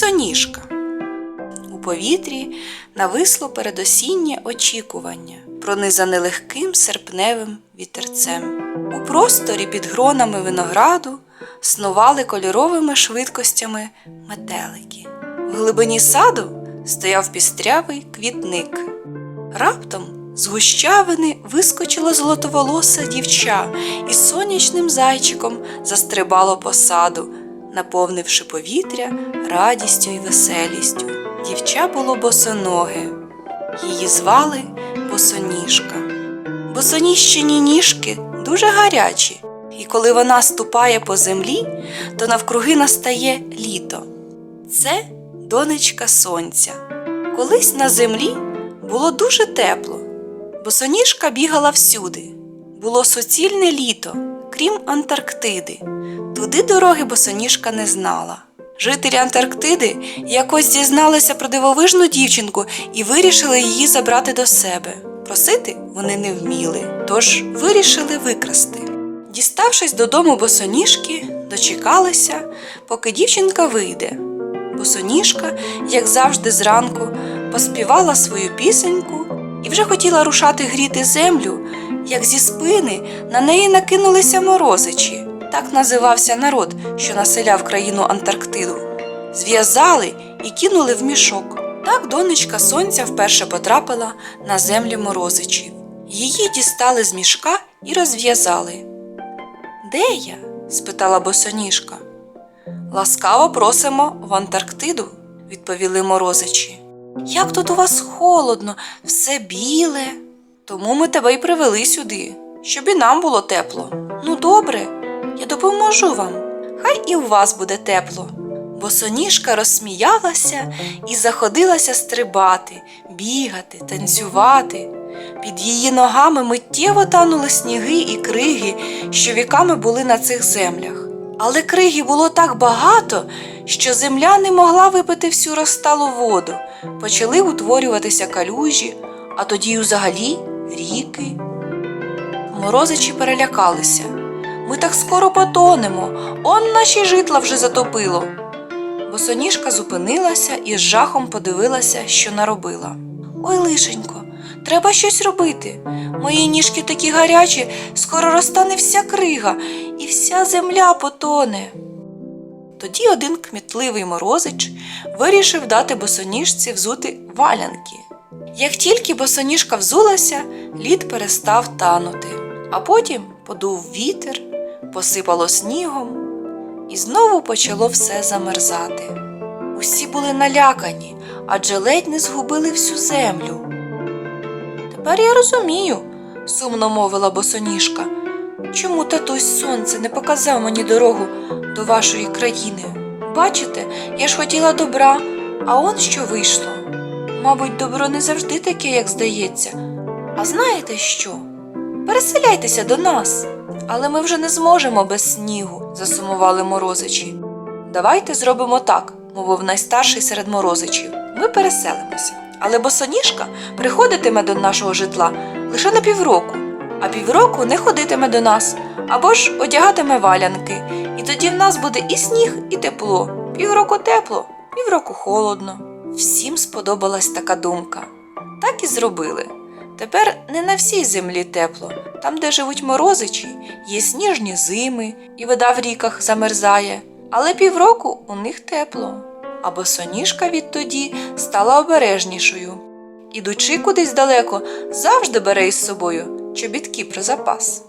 босоніжка. У повітрі нависло передосіннє очікування, пронизане легким серпневим вітерцем. У просторі під гронами винограду снували кольоровими швидкостями метелики. В глибині саду стояв пістрявий квітник. Раптом з гущавини вискочила золотоволоса дівча і сонячним зайчиком застрибало по саду, наповнивши повітря радістю й веселістю. Дівча було босоноге. Її звали Босоніжка. Босоніжчині ніжки дуже гарячі, і коли вона ступає по землі, то навкруги настає літо. Це донечка сонця. Колись на землі було дуже тепло. Босоніжка бігала всюди. Було суцільне літо, крім Антарктиди. Туди дороги босоніжка не знала. Жителі Антарктиди якось дізналися про дивовижну дівчинку і вирішили її забрати до себе. Просити вони не вміли, тож вирішили викрасти. Діставшись додому босоніжки, дочекалися, поки дівчинка вийде. Босоніжка, як завжди зранку, поспівала свою пісеньку і вже хотіла рушати гріти землю, як зі спини на неї накинулися морозичі. Так називався народ, що населяв країну Антарктиду. Зв'язали і кинули в мішок. Так донечка сонця вперше потрапила на землі морозичів. Її дістали з мішка і розв'язали. Де я? спитала босоніжка. Ласкаво просимо в Антарктиду, відповіли морозичі. Як тут у вас холодно, все біле. Тому ми тебе й привели сюди, щоб і нам було тепло. Ну, добре, я допоможу вам. Хай і у вас буде тепло. Босоніжка розсміялася і заходилася стрибати, бігати, танцювати. Під її ногами миттєво танули сніги і криги, що віками були на цих землях. Але криги було так багато, що земля не могла випити всю розталу воду. Почали утворюватися калюжі, а тоді й взагалі ріки. Морозичі перелякалися. Ми так скоро потонемо, он наші житла вже затопило. Босоніжка зупинилася і з жахом подивилася, що наробила. Ой, лишенько, треба щось робити. Мої ніжки такі гарячі, скоро розтане вся крига, і вся земля потоне. Тоді один кмітливий морозич вирішив дати босоніжці взути валянки. Як тільки босоніжка взулася, лід перестав танути, а потім подув вітер, посипало снігом, і знову почало все замерзати. Усі були налякані, адже ледь не згубили всю землю. Тепер я розумію, сумно мовила босоніжка, чому татусь сонце не показав мені дорогу до вашої країни. Бачите, я ж хотіла добра, а он що вийшло. Мабуть, добро не завжди таке, як здається. А знаєте що? Переселяйтеся до нас. Але ми вже не зможемо без снігу, засумували морозичі. Давайте зробимо так, мовив найстарший серед морозичів. Ми переселимося. Але босоніжка приходитиме до нашого житла лише на півроку, а півроку не ходитиме до нас або ж одягатиме валянки. І тоді в нас буде і сніг, і тепло. Півроку тепло, півроку холодно. Всім сподобалась така думка. Так і зробили. Тепер не на всій землі тепло. Там, де живуть морозичі, є сніжні зими, і вода в ріках замерзає, але півроку у них тепло. А босоніжка відтоді стала обережнішою. Ідучи кудись далеко, завжди бере із собою чобітки про запас.